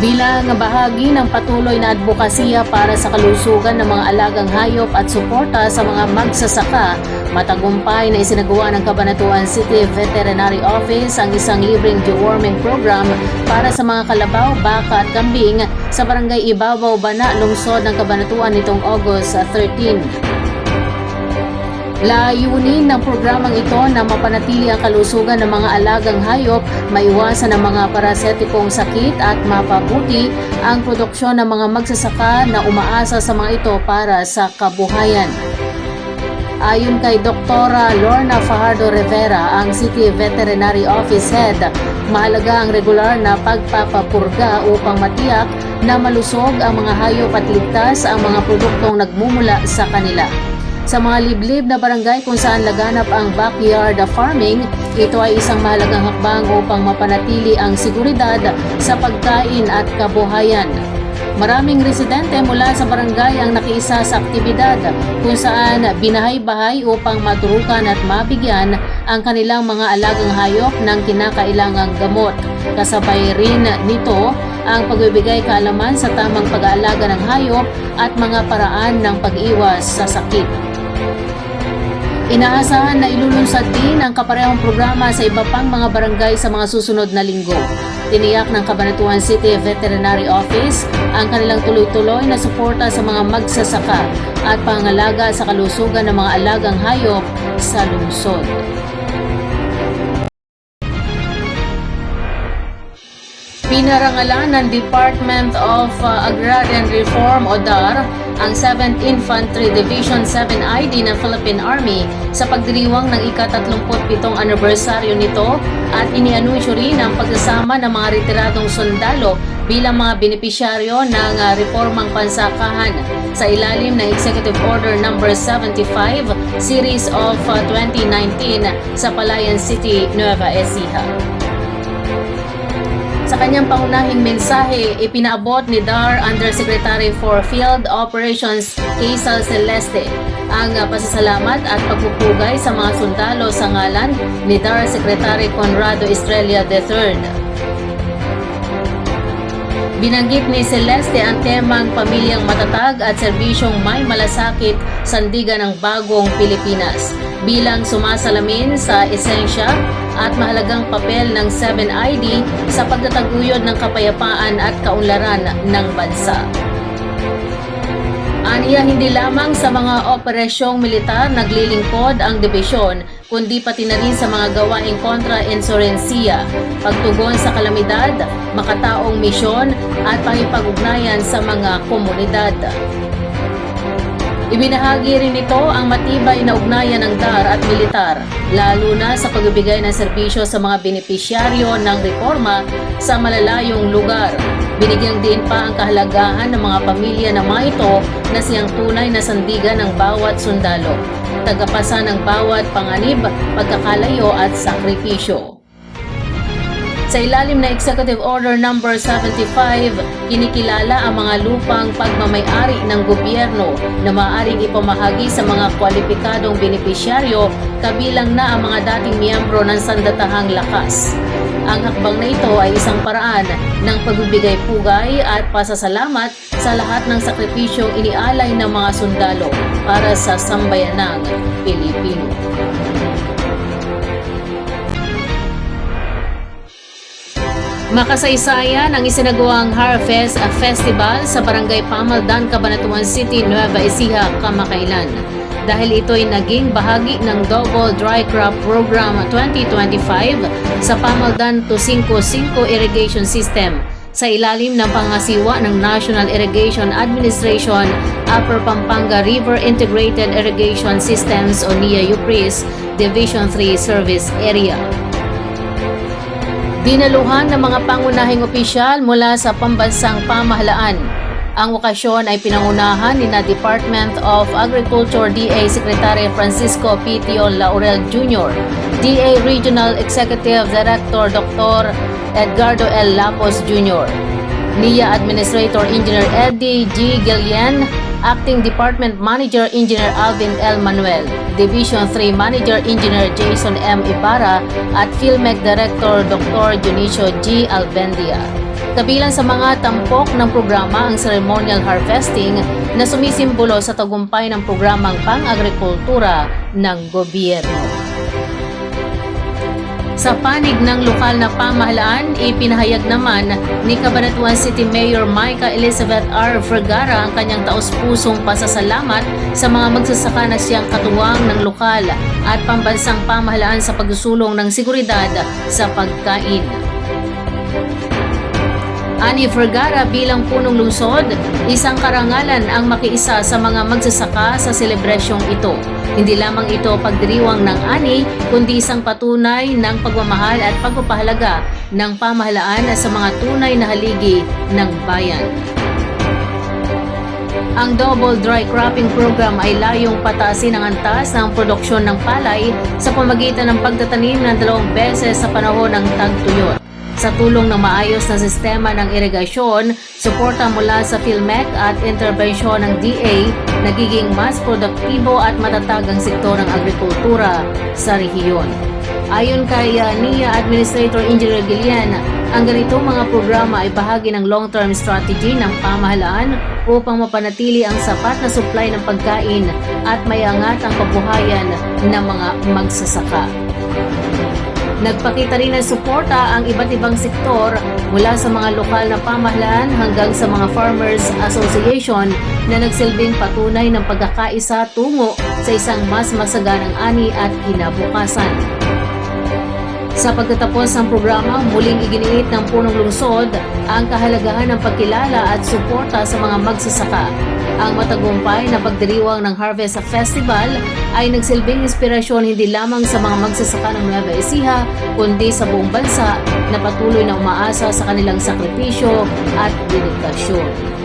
Bilang bahagi ng patuloy na advokasya para sa kalusugan ng mga alagang hayop at suporta sa mga magsasaka, matagumpay na isinagawa ng Cabanatuan City Veterinary Office ang isang libreng deworming program para sa mga kalabaw, baka at kambing sa barangay Ibabaw, Bana, lungsod ng Cabanatuan nitong August 13. Layunin ng programang ito na mapanatili ang kalusugan ng mga alagang hayop, maiwasan ang mga parasetikong sakit at mapabuti ang produksyon ng mga magsasaka na umaasa sa mga ito para sa kabuhayan. Ayon kay Dr. Lorna Fajardo Rivera, ang City Veterinary Office Head, mahalaga ang regular na pagpapapurga upang matiyak na malusog ang mga hayop at ligtas ang mga produktong nagmumula sa kanila. Sa mga liblib na barangay kung saan laganap ang backyard farming, ito ay isang mahalagang hakbang upang mapanatili ang seguridad sa pagkain at kabuhayan. Maraming residente mula sa barangay ang nakiisa sa aktibidad kung saan binahay-bahay upang maturukan at mabigyan ang kanilang mga alagang hayop ng kinakailangang gamot. Kasabay rin nito ang pagbibigay kaalaman sa tamang pag-aalaga ng hayop at mga paraan ng pag-iwas sa sakit. Inaasahan na ilulunsad din ang kaparehong programa sa iba pang mga barangay sa mga susunod na linggo. Tiniyak ng Cabanatuan City Veterinary Office ang kanilang tuloy-tuloy na suporta sa mga magsasaka at pangalaga sa kalusugan ng mga alagang hayop sa lungsod. Pinarangalan ng Department of uh, Agrarian Reform o DAR ang 7th Infantry Division 7ID ng Philippine Army sa pagdiriwang ng ika-37 anibersaryo nito at inianunsyo rin ang pagsasama ng mga retiradong sundalo bilang mga benepisyaryo ng uh, reformang pansakahan sa ilalim ng Executive Order No. 75 Series of uh, 2019 sa Palayan City, Nueva Ecija. Kanyang pangunahing mensahe, ipinaabot ni DAR Undersecretary for Field Operations Quezal Celeste ang pasasalamat at pagpupugay sa mga sundalo sa ngalan ni DAR Secretary Conrado Estrella III. Binanggit ni Celeste ang temang pamilyang matatag at serbisyong may malasakit sandigan ng bagong Pilipinas bilang sumasalamin sa esensya at mahalagang papel ng 7ID sa pagtataguyod ng kapayapaan at kaunlaran ng bansa. Aniya hindi lamang sa mga operasyong militar naglilingkod ang dibisyon, kundi pati na rin sa mga gawaing kontra-insurensiya, pagtugon sa kalamidad, makataong misyon at pangipag-ugnayan sa mga komunidad. Ibinahagi rin ito ang matibay na ugnayan ng DAR at militar, lalo na sa pagbibigay ng serbisyo sa mga benepisyaryo ng reforma sa malalayong lugar. Binigyang din pa ang kahalagahan ng mga pamilya na mga ito na siyang tunay na sandigan ng bawat sundalo, tagapasa ng bawat panganib, pagkakalayo at sakripisyo. Sa ilalim na Executive Order No. 75, kinikilala ang mga lupang pagmamayari ng gobyerno na maaaring ipamahagi sa mga kwalipikadong benepisyaryo kabilang na ang mga dating miyembro ng sandatahang lakas. Ang hakbang na ito ay isang paraan ng pagbibigay pugay at pasasalamat sa lahat ng sakripisyong inialay ng mga sundalo para sa sambayanang Pilipino. Makasaysayan ang isinagawang Harvest Festival sa Barangay Pamaldan, Cabanatuan City, Nueva Ecija, kamakailan. Dahil ito'y naging bahagi ng Double Dry Crop Program 2025 sa Pamaldan to 55 Irrigation System sa ilalim ng pangasiwa ng National Irrigation Administration Upper Pampanga River Integrated Irrigation Systems o NIA-UPRIS Division 3 Service Area. Dinaluhan ng mga pangunahing opisyal mula sa pambansang pamahalaan. Ang okasyon ay pinangunahan ni na Department of Agriculture DA Secretary Francisco P. Tion Laurel Jr., DA Regional Executive Director Dr. Edgardo L. Lapos Jr., NIA Administrator Engineer Eddie G. Gillian, Acting Department Manager Engineer Alvin L. Manuel, Division 3 Manager Engineer Jason M. Ibarra at PhilMec Director Dr. Junicio G. Albendia. Kabilang sa mga tampok ng programa ang ceremonial harvesting na sumisimbolo sa tagumpay ng programang pang-agrikultura ng gobyerno. Sa panig ng lokal na pamahalaan, ipinahayag naman ni Cabanatuan City Mayor Micah Elizabeth R. Vergara ang kanyang taus-pusong pasasalamat sa mga magsasaka na siyang katuwang ng lokal at pambansang pamahalaan sa pagsusulong ng seguridad sa pagkain. Ani Vergara bilang punong lungsod, isang karangalan ang makiisa sa mga magsasaka sa selebrasyong ito. Hindi lamang ito pagdiriwang ng ani, kundi isang patunay ng pagmamahal at pagpapahalaga ng pamahalaan sa mga tunay na haligi ng bayan. Ang Double Dry Cropping Program ay layong pataasin ang antas ng produksyon ng palay sa pamagitan ng pagtatanim ng dalawang beses sa panahon ng tagtuyot. Sa tulong ng maayos na sistema ng irigasyon, suporta mula sa PhilMec at interbensyon ng DA, nagiging mas produktibo at matatag ang sektor ng agrikultura sa rehiyon. Ayon kay uh, NIA Administrator Engineer Gillian, ang ganitong mga programa ay bahagi ng long-term strategy ng pamahalaan upang mapanatili ang sapat na supply ng pagkain at mayangat ang kabuhayan ng mga magsasaka. Nagpakita rin ng suporta ang iba't ibang sektor mula sa mga lokal na pamahalaan hanggang sa mga Farmers Association na nagsilbing patunay ng pagkakaisa tungo sa isang mas masaganang ani at kinabukasan. Sa pagtatapos ng programa, muling iginiit ng punong lungsod ang kahalagahan ng pagkilala at suporta sa mga magsasaka. Ang matagumpay na pagdiriwang ng Harvest Festival ay nagsilbing inspirasyon hindi lamang sa mga magsasaka ng Nueva Ecija, kundi sa buong bansa na patuloy na umaasa sa kanilang sakripisyo at dedikasyon.